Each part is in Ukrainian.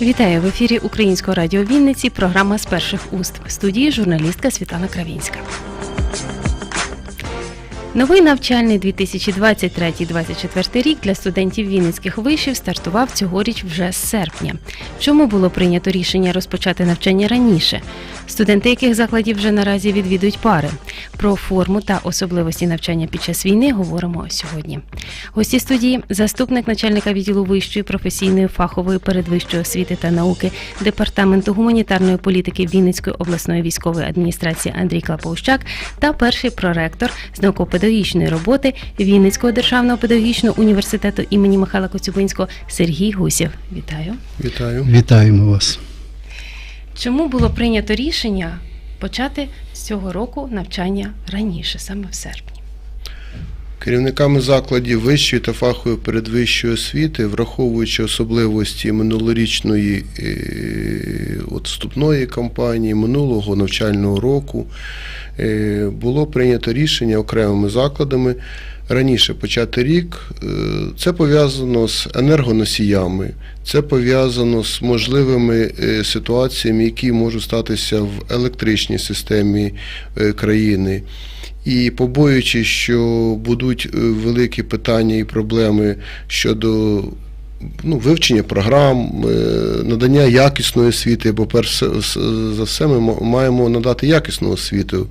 Вітаю в ефірі Українського радіо Вінниці. Програма з перших уст в студії журналістка Світлана Кравінська. Новий навчальний 2023-2024 рік для студентів Вінницьких вишів стартував цьогоріч вже з серпня. Чому було прийнято рішення розпочати навчання раніше? Студенти яких закладів вже наразі відвідують пари. Про форму та особливості навчання під час війни говоримо сьогодні. Гості студії заступник начальника відділу вищої професійної фахової передвищої освіти та науки департаменту гуманітарної політики Вінницької обласної військової адміністрації Андрій Клаповщак та перший проректор з науково-педагогічної роботи Вінницького державного педагогічного університету імені Михайла Коцюбинського Сергій Гусєв. Вітаю. Вітаю. Вітаємо вас. Чому було прийнято рішення почати з цього року навчання раніше, саме в серпні? Керівниками закладів вищої та фахової передвищої освіти, враховуючи особливості минулорічної е, от вступної кампанії, минулого навчального року, е, було прийнято рішення окремими закладами раніше почати рік. Е, Це пов'язано з енергоносіями, це пов'язано з можливими е, ситуаціями, які можуть статися в електричній системі е, країни. І побоюючись, що будуть великі питання і проблеми щодо ну, вивчення програм, е, надання якісної освіти, бо перш за все ми маємо надати якісну освіту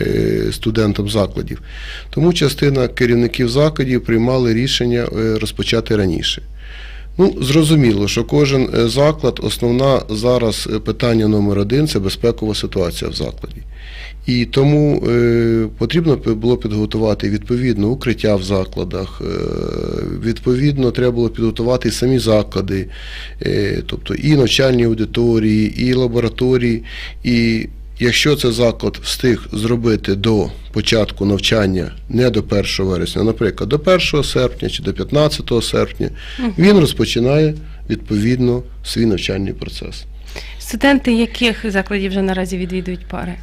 е, студентам закладів. Тому частина керівників закладів приймали рішення е, розпочати раніше. Ну, зрозуміло, що кожен е, заклад, основна зараз е, питання номер один це безпекова ситуація в закладі. І тому е, потрібно було підготувати відповідно укриття в закладах, е, відповідно, треба було підготувати самі заклади, е, тобто і навчальні аудиторії, і лабораторії. І якщо це заклад встиг зробити до початку навчання не до 1 вересня, а, наприклад, до 1 серпня чи до 15 серпня, він розпочинає відповідно свій навчальний процес. Студенти яких закладів вже наразі відвідують пари?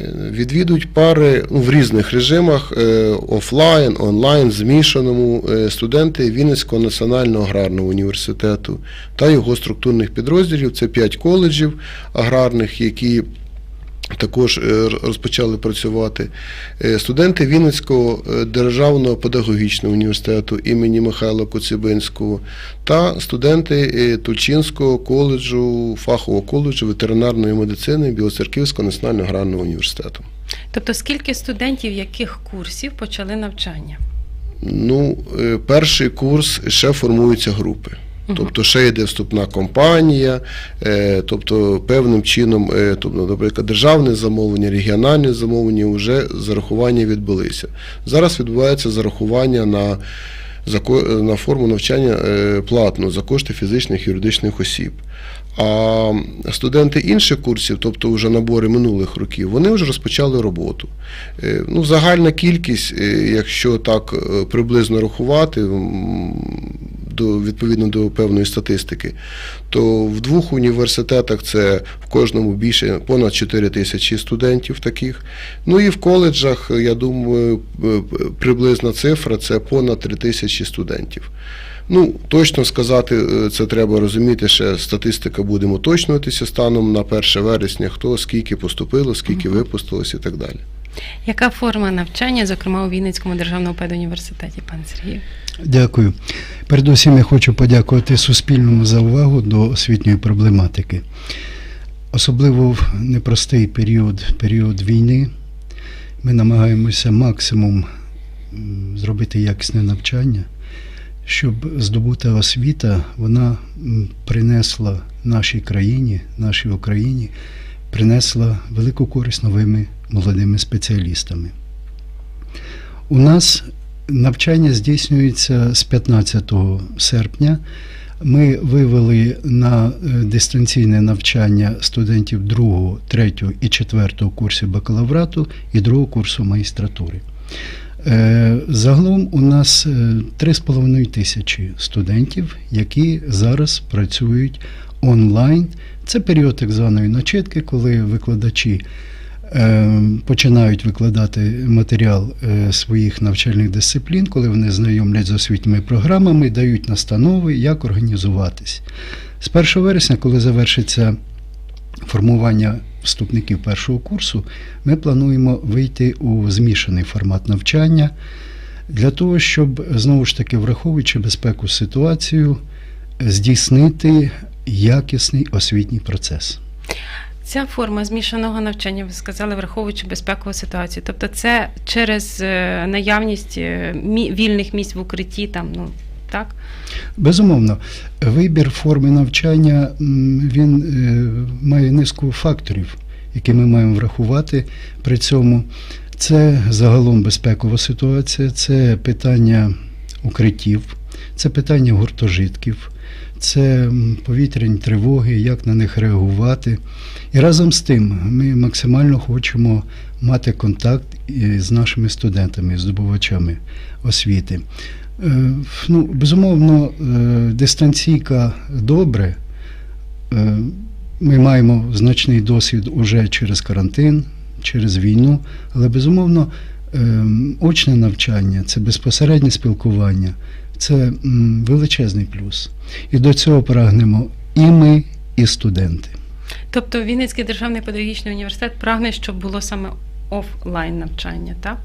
Е, Відвідують пари ну, в різних режимах е, офлайн, онлайн, змішаному е, студенти Вінницького національного аграрного університету та його структурних підрозділів. Це п'ять коледжів аграрних, які також е, розпочали працювати. Е, Студенти Вінницького е, державного педагогічного університету імені Михайла Коцюбинського та студенти Тульчинського коледжу, фахового коледжу ветеринарної медицини Білоцерківського національного аграрного університету. Тобто, скільки студентів яких курсів почали навчання? Ну, перший курс ще формуються групи. Тобто ще йде вступна кампанія, е, тобто певним чином, е, тобто, наприклад, державне замовлення, регіональне замовлення вже зарахування відбулися. Зараз відбувається зарахування на, на форму навчання е, платну за кошти фізичних і юридичних осіб. А студенти інших курсів, тобто вже набори минулих років, вони вже розпочали роботу. Ну, загальна кількість, якщо так приблизно рахувати, до, відповідно до певної статистики, то в двох університетах це в кожному більше понад 4 тисячі студентів таких. Ну і в коледжах, я думаю, е, приблизна цифра це понад 3 тисячі студентів. Ну, точно сказати, е, це треба розуміти, ще статистика будемо уточнюватися станом на 1 вересня, хто скільки поступило, скільки випустилось і так далі. Яка форма навчання, зокрема у Вінницькому державному педуніверситеті, пане Сергію? Дякую. Передусім я хочу подякувати Суспільному за увагу до освітньої проблематики. Особливо в непростий період, період війни, ми намагаємося максимум зробити якісне навчання, щоб здобута освіта вона принесла нашій країні, нашій Україні, принесла велику користь новими молодими спеціалістами. У нас навчання здійснюється з 15 серпня. Ми вивели на е, дистанційне навчання студентів 2, 3 і 4 курсів бакалаврату і 2 курсу магістратури. Е, Загалом у нас е, 3,5 тисячі студентів, які зараз працюють онлайн. Це період так званої начитки, коли викладачі е, починають викладати матеріал е, своїх навчальних дисциплін, коли вони знайомлять з освітніми програмами, дають настанови, як організуватись. З 1 вересня, коли завершиться формування вступників першого курсу, ми плануємо вийти у змішаний формат навчання для того, щоб знову ж таки, враховуючи безпеку ситуацію, здійснити якісний освітній процес. Ця форма змішаного навчання, ви сказали, враховуючи безпекову ситуацію. Тобто, це через е, наявність е, вільних місць в укритті, там, ну так? Безумовно, вибір форми навчання він е, має низку факторів, які ми маємо врахувати при цьому. Це загалом безпекова ситуація, це питання укриттів, це питання гуртожитків, це повітряні тривоги, як на них реагувати. І разом з тим ми максимально хочемо мати контакт і з нашими студентами, здобувачами освіти. Е, Ну, безумовно, е, дистанційка добре. Е, Ми маємо значний досвід уже через карантин, через війну, але безумовно, е, очне навчання це безпосереднє спілкування, це величезний плюс. І до цього прагнемо і ми, і студенти. Тобто Вінницький державний педагогічний університет прагне, щоб було саме офлайн навчання, так?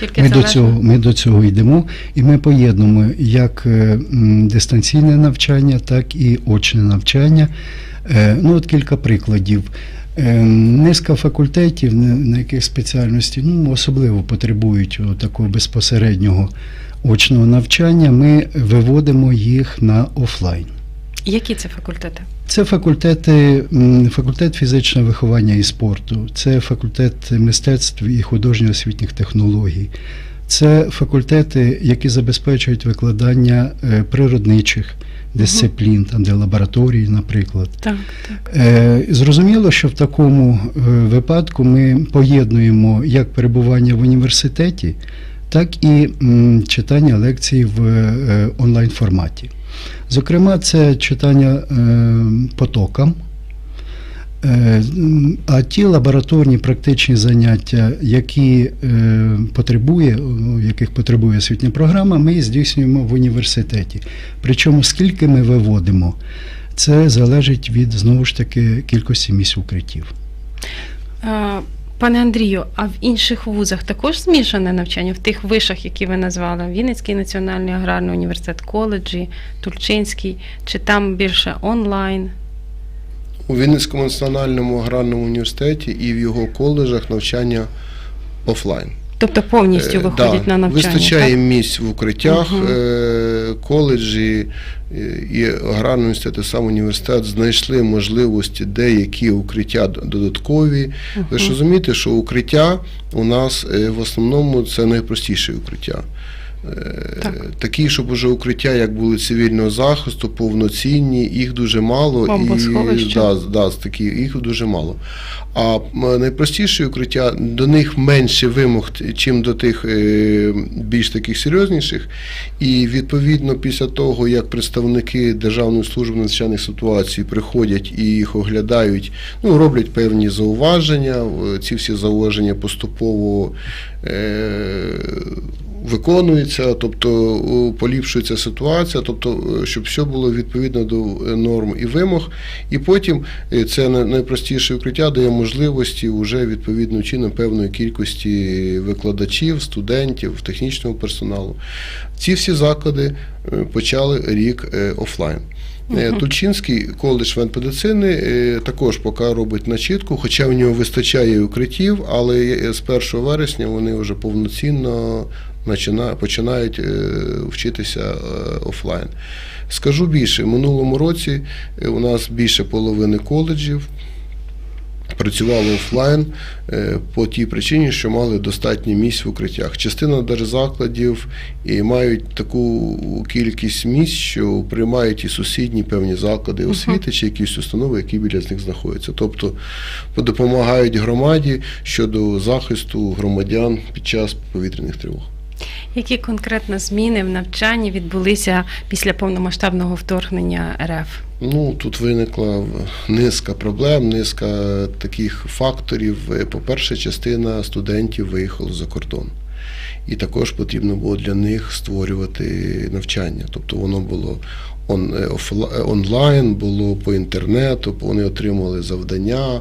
Тільки Ми до, цього, ми до цього йдемо, і ми поєднуємо як е, дистанційне навчання, так і очне навчання. Е, Ну, от кілька прикладів. Е, Низка факультетів, на на яких спеціальності ну, особливо потребують такого безпосереднього очного навчання, ми виводимо їх на офлайн. Які це факультети? Це факультети, факультет фізичного виховання і спорту, це факультет мистецтв і художньо-освітніх технологій, це факультети, які забезпечують викладання е, природничих дисциплін, там де лабораторії, наприклад. Так, так. Е, Зрозуміло, що в такому е, випадку ми поєднуємо як перебування в університеті, так і читання лекцій в е, онлайн форматі. Зокрема, це читання е, потокам. Е, А ті лабораторні практичні заняття, які потребує, яких потребує освітня програма, ми здійснюємо в університеті. Причому скільки ми виводимо, це залежить від знову ж таки кількості місць укриттів. Пане Андрію, а в інших вузах також змішане навчання в тих вишах, які ви назвали? Вінницький національний аграрний університет, коледжі, Тульчинський, чи там більше онлайн? У Вінницькому національному аграрному університеті і в його коледжах навчання офлайн. Тобто повністю Е, виходять да, на навчання? Вистачає так? місць в укриттях, е, коледжі е, і аграрний університет, сам університет знайшли можливості деякі укриття додаткові. додаткові. Ви ж розумієте, що укриття у нас в основному це найпростіше укриття. Е, Так. Такі, щоб уже укриття, як були цивільного захисту, повноцінні, їх дуже мало. Бомбосховища. да, да, такі, їх дуже мало. А найпростіші укриття, до них менше вимог, чим до тих е, більш таких серйозніших. І відповідно, після того, як представники Державної служби надзвичайних ситуацій приходять і їх оглядають, ну, роблять певні зауваження, ці всі зауваження поступово. Е, Виконується, тобто поліпшується ситуація, тобто, е, щоб все було відповідно до е, норм і вимог, і потім е, це най- найпростіше укриття дає можливості вже відповідно чином певної кількості викладачів, студентів, технічного персоналу. Ці всі заклади почали рік офлайн. Тульчинський коледж медицини е, також поки робить начітку, хоча в нього вистачає укриттів, але з 1 вересня вони вже повноцінно починають е, вчитися е, офлайн. Скажу більше, в минулому році е, у нас більше половини коледжів працювали офлайн по тій причині, що мали достатньо місць в укриттях. Частина держзакладів і мають таку кількість місць, що приймають і сусідні певні заклади освіти чи якісь установи, які біля з них знаходяться. Тобто допомагають громаді щодо захисту громадян під час повітряних тривог. Які конкретно зміни в навчанні відбулися після повномасштабного вторгнення РФ? Ну, тут виникла низка проблем, низка таких факторів. Е, По-перше, частина студентів виїхала за кордон. І також потрібно було для них створювати навчання. Тобто воно було е, е, онлайн, було по інтернету, вони отримували завдання.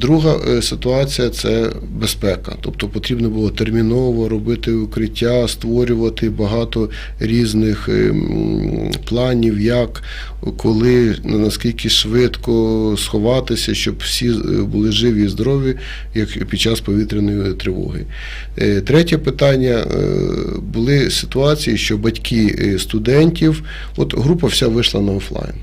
Друга е, ситуація це безпека. Тобто потрібно було терміново робити укриття, створювати багато різних е, планів, як, коли, наскільки швидко сховатися, щоб всі е, були живі і здорові, як під час повітряної тривоги. Третє питання були ситуації, що батьки студентів, от група вся вийшла на офлайн.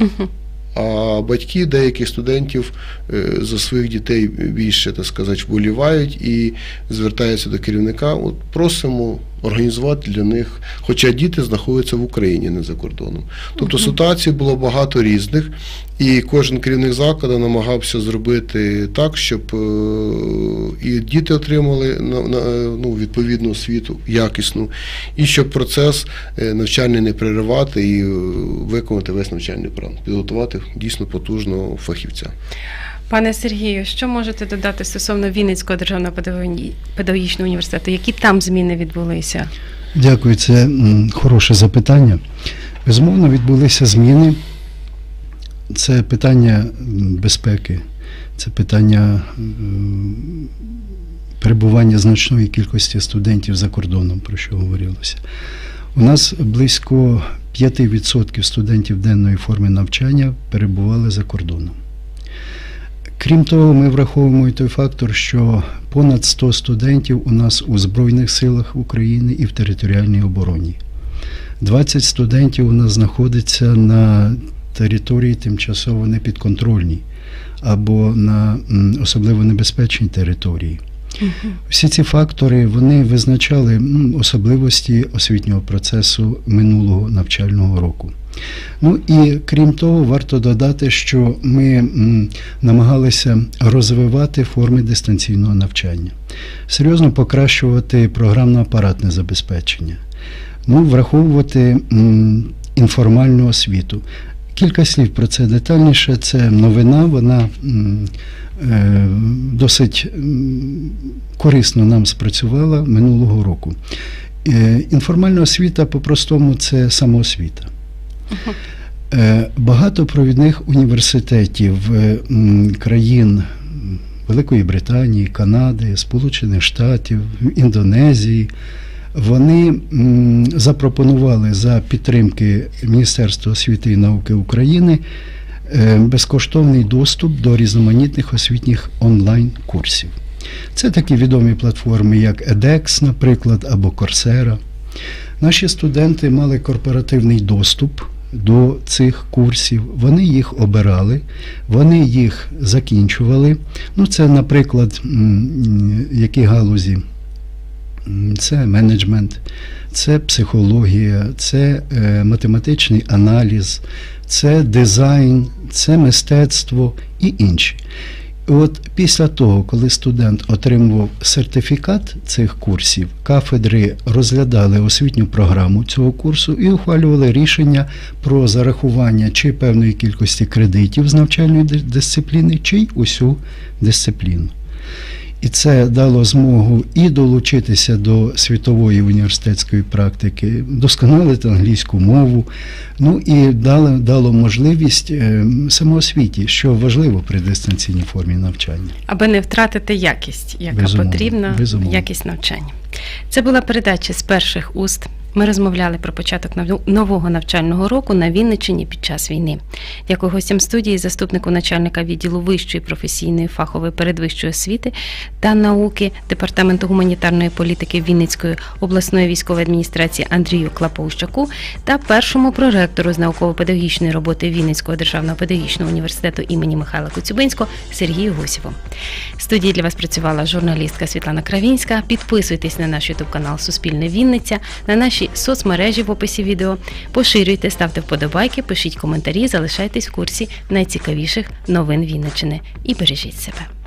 Угу. А батьки деяких студентів е, за своїх дітей більше так сказати, вболівають і звертаються до керівника. От просимо організувати для них, хоча діти знаходяться в Україні, не за кордоном. Тобто ситуацій було багато різних, і кожен керівник закладу намагався зробити так, щоб е, і діти отримали ну, відповідну освіту, якісну, і щоб процес е, навчальний не переривати і е, виконати весь навчальний план, підготувати дійсно потужного фахівця. Пане Сергію, що можете додати стосовно Вінницького державного педагогічного університету? Які там зміни відбулися? Дякую, це хороше запитання. Безумовно, відбулися зміни. Це питання безпеки, це питання перебування значної кількості студентів за кордоном, про що говорилося. У нас близько 5% студентів денної форми навчання перебували за кордоном. Крім того, ми враховуємо і той фактор, що понад 100 студентів у нас у Збройних силах України і в територіальній обороні. 20 студентів у нас знаходиться на території тимчасово непідконтрольній або на особливо небезпечній території. Всі ці фактори вони визначали особливості освітнього процесу минулого навчального року. Ну і крім того, варто додати, що ми намагалися розвивати форми дистанційного навчання, серйозно покращувати програмно-апаратне забезпечення, ну, враховувати інформальну освіту. Кілька слів про це детальніше. Це новина, вона е, досить корисно нам спрацювала минулого року. Е, Інформальна освіта по-простому це самоосвіта. Е, Багато провідних університетів е, країн Великої Британії, Канади, Сполучених Штатів, Індонезії. Вони запропонували за підтримки Міністерства освіти і науки України е, безкоштовний доступ до різноманітних освітніх онлайн-курсів. Це такі відомі платформи, як edX, наприклад, або Coursera. Наші студенти мали корпоративний доступ до цих курсів. Вони їх обирали, вони їх закінчували. Ну, це, наприклад, які галузі. Це менеджмент, це психологія, це е, математичний аналіз, це дизайн, це мистецтво і інші. От після того, коли студент отримував сертифікат цих курсів, кафедри розглядали освітню програму цього курсу і ухвалювали рішення про зарахування чи певної кількості кредитів з навчальної дисципліни, чи й усю дисципліну. І це дало змогу і долучитися до світової університетської практики, досконалити англійську мову, ну і дало, дало можливість е, самоосвіті, що важливо при дистанційній формі навчання. Аби не втратити якість, яка Безумовно, потрібна, безумовно. якість навчання. Це була передача з перших уст. Ми розмовляли про початок нов- нового навчального року на Вінниччині під час війни. Дякую гостям студії, заступнику начальника відділу вищої професійної фахової передвищої освіти та науки Департаменту гуманітарної політики Вінницької обласної військової адміністрації Андрію Клаповщаку та першому проректору з науково-педагогічної роботи Вінницького державного педагогічного університету імені Михайла Коцюбинського Сергію Гусєву. Студії для вас працювала журналістка Світлана Кравінська. Підписуйтесь на наш ютуб канал Суспільне Вінниця, на наші соцмережі в описі відео. Поширюйте, ставте вподобайки, пишіть коментарі, залишайтесь в курсі найцікавіших новин Вінничини і бережіть себе.